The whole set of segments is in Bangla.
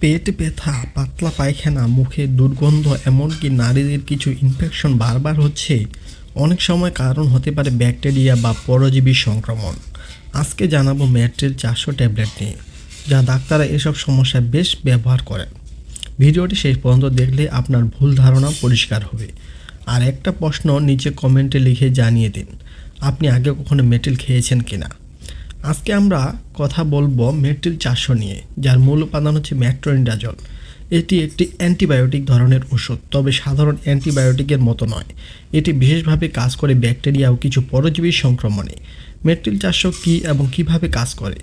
পেট ব্যথা, পাতলা পায়খানা, মুখে দুর্গন্ধ, এমনকি নারীদের কিছু ইনফেকশন বারবার হচ্ছে, অনেক সময় কারণ হতে পারে ব্যাকটেরিয়া বা পরজীবী সংক্রমণ। আজকে জানাব ম্যাট্রিল চারশো ট্যাবলেট নিয়ে, যা ডাক্তাররা এসব সমস্যায় বেশ ব্যবহার করেন। ভিডিওটি শেষ পর্যন্ত দেখলে আপনার ভুল ধারণা পরিষ্কার হবে। আর একটা প্রশ্ন নিচে কমেন্টে লিখে জানিয়ে দিন, আপনি আগে কখনো মেটেল খেয়েছেন কিনা? আজকে আমরা কথা বলব মেট্রিল চারশো নিয়ে, যার মূল উপাদান হচ্ছে ম্যাট্রোনিডাজল এটি একটি অ্যান্টিবায়োটিক ধরনের ওষুধ, তবে সাধারণ অ্যান্টিবায়োটিকের মতো নয়। এটি বিশেষভাবে কাজ করে ব্যাকটেরিয়া ও কিছু পরজীবীর সংক্রমণে। মেট্রিল চারশো কী এবং কীভাবে কাজ করে?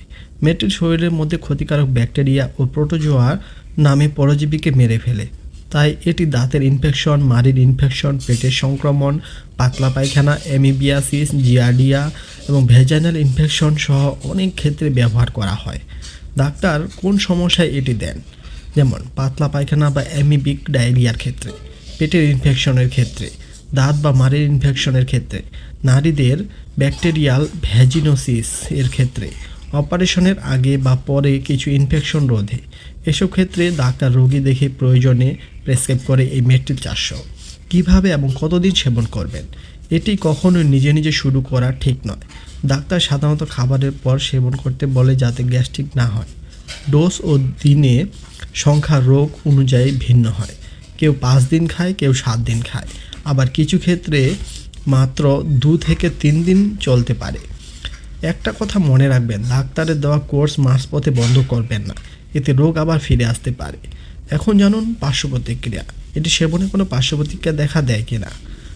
মেট্রিল শরীরের মধ্যে ক্ষতিকারক ব্যাকটেরিয়া ও প্রোটোজোয়া নামে পরজীবীকে মেরে ফেলে। তাই এটি দাঁতের ইনফেকশন মাড়ির ইনফেকশন পেটের সংক্রমণ, পাতলা পায়খানা এমিবিয়াসিস জিয়াডিয়া এবং ভেজাইনাল ইনফেকশন সহ অনেক ক্ষেত্রে ব্যবহার করা হয়। ডাক্তার, কোন সমস্যায় এটি দেন? যেমন, পাতলা পায়খানা বা অ্যামিবিক ডায়রিয়ার ক্ষেত্রে, পেটের ইনফেকশনের ক্ষেত্রে, দাঁত বা মাড়ির ইনফেকশনের ক্ষেত্রে, নারীদের ব্যাকটেরিয়াল ভ্যাজিনোসিস এর ক্ষেত্রে অপারেশনের আগে বা পরে কিছু ইনফেকশন রোধে। এসব ক্ষেত্রে ডাক্তার রোগী দেখে প্রয়োজনে প্রেসক্রাইব করে এই মেট্রিল চারশো। কীভাবে এবং কতদিন সেবন করবেন? এটি কখনোই নিজে নিজে শুরু করা ঠিক নয়। ডাক্তার সাধারণত খাবারের পর সেবন করতে বলে যাতে গ্যাস্ট্রিক না হয়। ডোজ ও দিনে সংখ্যা রোগ অনুযায়ী ভিন্ন হয়। কেউ পাঁচ দিন খায়, কেউ সাত দিন খায়। আবার কিছু ক্ষেত্রে মাত্র দু থেকে তিন দিন চলতে পারে। একটা কথা মনে রাখবেন, ডাক্তারের দেওয়া কোর্স মাঝপথে বন্ধ করবেন না। এতে রোগ আবার ফিরে আসতে পারে। এখন জানুন পার্শ্ব প্রতিক্রিয়া। এটি সেবনে কোনো পার্শ্ব প্রতিক্রিয়া দেখা দেয় কিনা?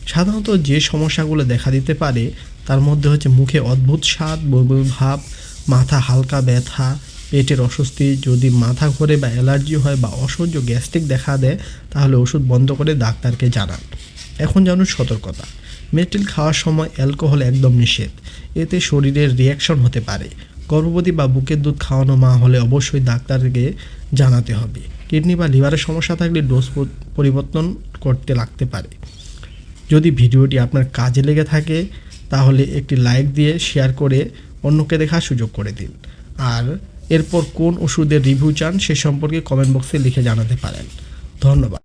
সাধারণত যে সমস্যাগুলো দেখা দিতে পারে, তার মধ্যে হচ্ছে মুখে অদ্ভুত স্বাদ, বমি ভাব, মাথা হালকা ব্যথা, পেটের অস্বস্তি। যদি মাথা ঘোরে বা অ্যালার্জি হয় বা অসহ্য গ্যাস্ট্রিক দেখা দেয়, তাহলে ওষুধ বন্ধ করে ডাক্তারকে জানান। এখন জানুন সতর্কতা। মেটিল খাওয়ার সময় অ্যালকোহল একদম নিষেধ। এতে শরীরের রিয়াকশন হতে পারে। গর্ভবতী বা বুকের দুধ খাওয়ানো মা হলে অবশ্যই ডাক্তারকে জানাতে হবে। কিডনি বা লিভারের সমস্যা থাকলে ডোজ পরিবর্তন করতে লাগতে পারে। যদি ভিডিওটি আপনার কাজে লেগে থাকে, তাহলে একটি লাইক দিয়ে শেয়ার করে অন্যকে দেখার সুযোগ করে দিন। আর এরপর কোন ওষুধের রিভিউ চান, সে সম্পর্কে কমেন্ট বক্সে লিখে জানাতে পারেন। ধন্যবাদ।